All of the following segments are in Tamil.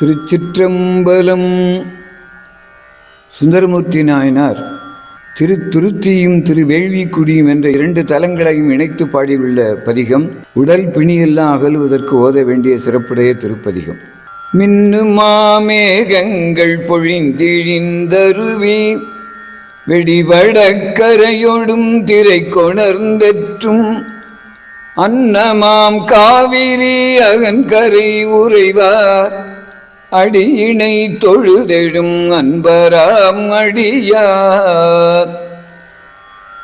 திருச்சிற்றம்பலம். சுந்தரமூர்த்தி நாயனார் திரு துருத்தியும் திரு வேள்விக்குடியும் என்ற இரண்டு தலங்களையும் இணைத்து பாடியுள்ள பதிகம் உடல் பிணியெல்லாம் அகலுவதற்கு ஓத வேண்டிய சிறப்புடைய திருப்பதிகம். மின்னு மாமேகங்கள் பொழிந்திழிந்தருவி வெடிவடக்கரையொடும் திரை கொணர்ந்தற்றும் அன்னமாம் காவிரி அகன்கரை உறைவார். அடியினை தொழுதெழும் அன்பராம் அடியார்.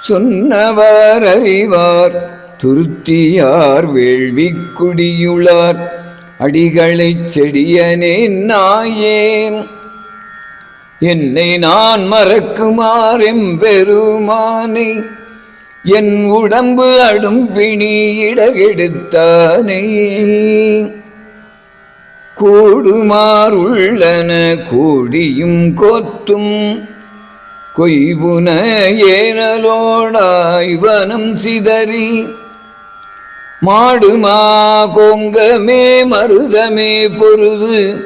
சொன்னவர் அறிவார் துருத்தியார் வேள்வி குடியுளார் அடிகளை செடியனே நாயேன் என்னை நான் மறக்குமாறெம் பெருமானை என் உடம்பு அடும் பிணி இடகெடுத்தானே கூடுமாறுள்ளன கூடியும் கொத்தும். கொய்புன ஏனலோடாய் வனம் சிதறி. மாடுமா கொங்கமே மருதமே பொருது.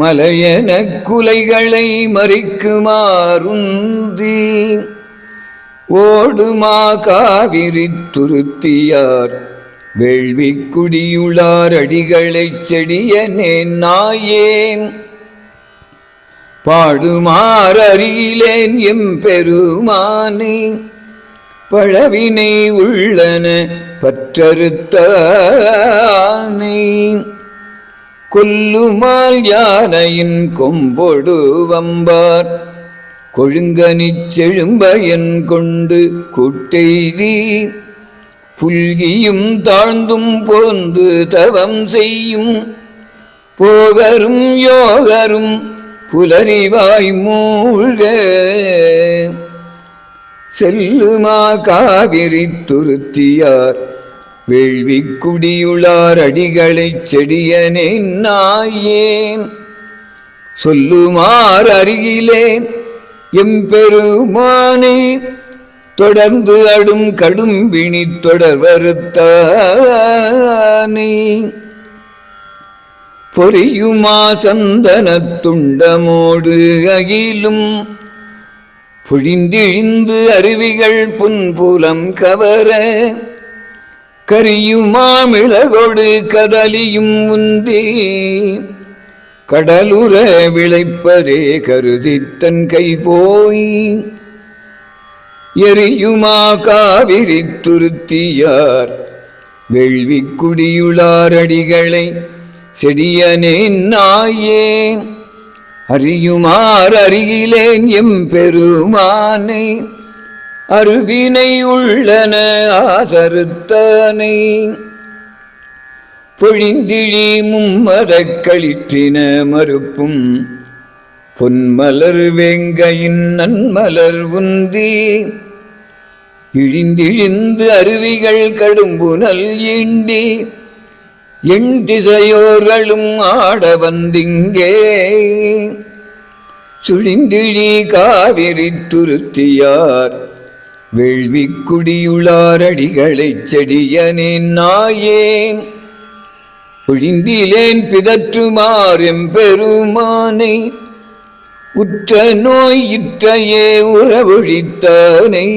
மலையன குலைகளை மறிக்குமாறுந்தி. ஓடுமா காவிரி துருத்தியார் வேள்வி குடியுளார் அடிகளைச் செடியனே நாயேன். பாடுமாறியிலேன் எம் பெருமானே பழவினை உள்ளன பற்றறுத்தானே. கொல்லுமால் யானையின் கொம்பொடு வம்பார் கொழுங்கனிச் செழும்பயன் கொண்டு கூட்டெய்தி புல்கியும் தாழ்ந்தும் போந்து தவம் செய்யும் போகரும் யோகரும் புலரிவாய் மூழ்க. செல்லுமா காவிரி துருத்தியார் வேள்வி குடியுளார் அடிகளைச் செடியனே நாயேன். சொல்லுமார் அருகிலேன் எம்பெருமானே தொடர்ந்து அடும் கடும் விழி தொடர்வருத்தானே பொரியுமா சந்தனத் துண்டமோடு அகிலும் புழிந்திழிந்து அருவிகள் புன்புலம் கவர கரியுமா மிளகொடு கதலியும் உந்தி கடலுற விளைப்பதே தன் கை போய் எரியுமா காவிரி துருத்தியார்? வெள்வி குடியுளாரடிகளை செடியனேன் நாயேன் அறியுமார் அருகிலேன் எம் பெருமானை அருவினை உள்ளன ஆசருத்தானை. பொழிந்திழி மும்மதக் களிற்றின மறுப்பும் பொன்மலர் வேங்கையின் நன்மலர் உந்தி. இழிந்திழிந்து அருவிகள் கடும்புனல் ஈண்டி. எண் திசையோர்களும் ஆட வந்திங்கே. சுழிந்திழி காவிரி துருத்தியார். வேள்வி செடியனேன் நாயேன் ஒழிந்திலேன் பிதற்றுமாறும் பெருமானை. உற்ற நோய் இற்றையே உறவொழித்தானே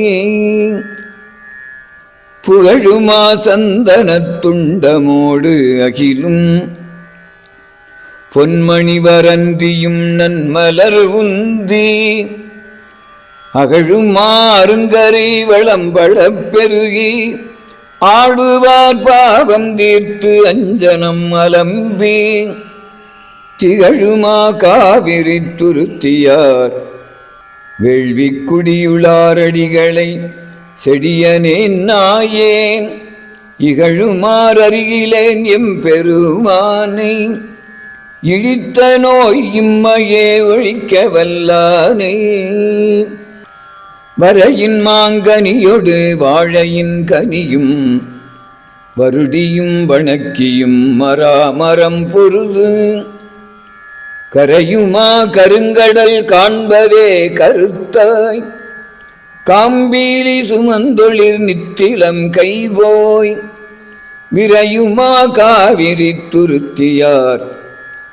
புகழுமா சந்தனத் துண்டமோடு அகிலும். பொன்மணி வரந்தியும் நன்மலர் உந்தி. அகழுமா அருங்கரை வளம்பழப் பெருகி. ஆடுவார் பாவம் தீர்த்து அஞ்சனம் அலம்பி. திகழுமா காவிரி துருத்தியார். வேள்வி குடியுளாரடிகளை செடியனேன் நாயேன். இகழுமார் அருகிலேன் எம் பெருமானை இழித்த நோய் இம்மையே ஒழிக்க வல்லானே. வரையின் மாங்கனியொடு வாழையின் கனியும். வருடியும் வணக்கியும் மராமரம் பொருது. கரையுமா கருங்கடல் காண்பவே கருத்தாய்? காம்பீலி சுமந்தொழிர் நித்திலம் கைவோய். விரையுமா காவிரி துருத்தியார்?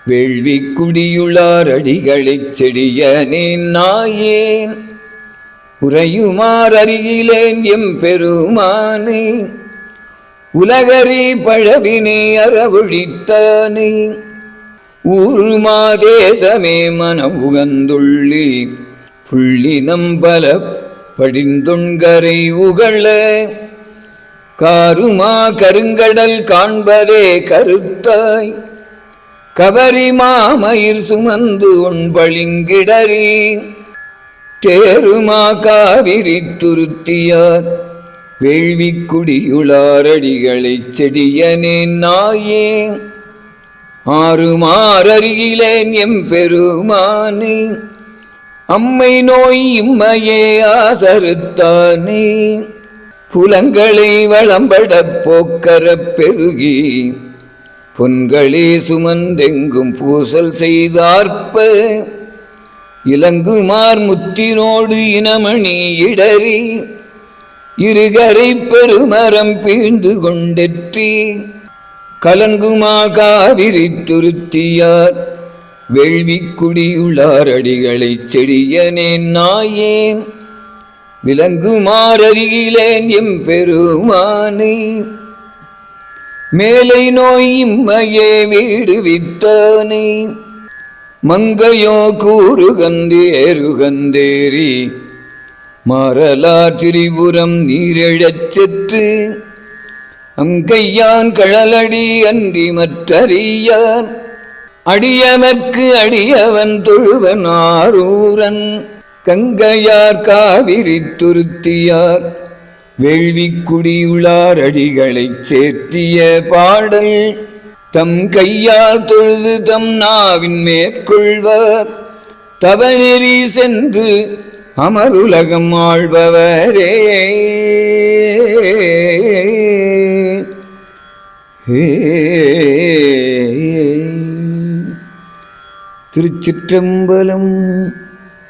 வேள்வி குடியுளார் அடிகளைச் செடியனே நாயேன். உறையுமார் அருகிலேன் எம் பெருமானே உலகரி பழவினே அறவொழித்தானே. ஊருமாதேசமே மன உகந்துள்ளி புள்ளி நம்பல படிந்துண்கரை உகள காருமா கருங்கடல் காண்பதே கருத்தாய் கவரி மாமயிர் சுமந்து உண்பளிங்கிடறி தேருமா காவிரி துருத்தியார் வேள்விக்குடியுளாரடிகளைச் செடியனே நாயே. ஆறுமாறருகிலேன் எம் பெருமானே அம்மை நோய் இம்மையே ஆசருத்தானே புலங்களை வளம்பட போக்கரப் பெருகி பொன்களே சுமந்தெங்கும் பூசல் செய்தார்ப்ப இலங்குமார் முத்தினோடு இனமணி இடறி இருகரை பெருமரம் பீழ்ந்து கொண்டெற்றி கலங்குமா காவிரி துருத்தியார் வேள்வி குடியுளார் அடிகளைச் செடியனேன் நாயேன். விலங்குமாறருகிலேன் எம் பெருமானே மேலை நோய் இம்மையே வீடு வித்தானே மங்கையோ கூறுகந்தேருகந்தேரி மாறலா திரிபுரம் நீரெழச் செற்று. அங்கையான் கழலடி அன்றி மற்றறியான் அடியவர்க்கு அடியவன் தொழுவன் ஆரூரன். கங்கையார் காவிரி துருத்தியார். வேள்வி குடியுளார் அடிகளைச் சேர்த்திய பாடல். தம் கையால் தொழுது தம் நாவின் மேற்கொள்வர். தவநெறி சென்று அமருலகம் ஆழ்பவரே திருச்சிற்றம்பலம்